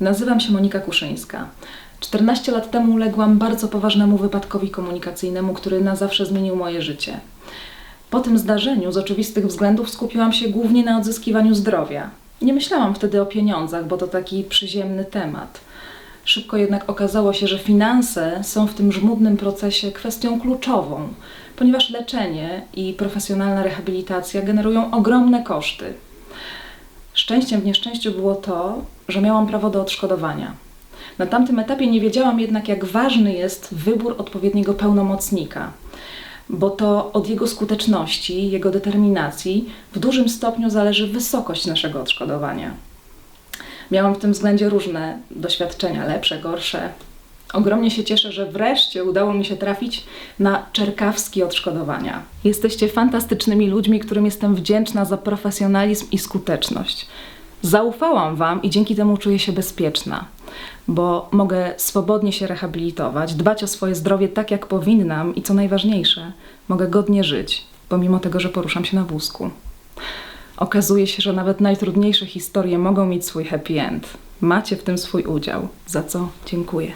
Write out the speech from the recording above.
Nazywam się Monika Kuszyńska. 14 lat temu uległam bardzo poważnemu wypadkowi komunikacyjnemu, który na zawsze zmienił moje życie. Po tym zdarzeniu z oczywistych względów skupiłam się głównie na odzyskiwaniu zdrowia. Nie myślałam wtedy o pieniądzach, bo to taki przyziemny temat. Szybko jednak okazało się, że finanse są w tym żmudnym procesie kwestią kluczową, ponieważ leczenie i profesjonalna rehabilitacja generują ogromne koszty. Szczęściem w nieszczęściu było to, że miałam prawo do odszkodowania. Na tamtym etapie nie wiedziałam jednak, jak ważny jest wybór odpowiedniego pełnomocnika, bo to od jego skuteczności, jego determinacji w dużym stopniu zależy wysokość naszego odszkodowania. Miałam w tym względzie różne doświadczenia, lepsze, gorsze. Ogromnie się cieszę, że wreszcie udało mi się trafić na czerkawskie odszkodowania. Jesteście fantastycznymi ludźmi, którym jestem wdzięczna za profesjonalizm i skuteczność. Zaufałam Wam i dzięki temu czuję się bezpieczna, bo mogę swobodnie się rehabilitować, dbać o swoje zdrowie tak, jak powinnam i co najważniejsze, mogę godnie żyć, pomimo tego, że poruszam się na wózku. Okazuje się, że nawet najtrudniejsze historie mogą mieć swój happy end. Macie w tym swój udział, za co dziękuję.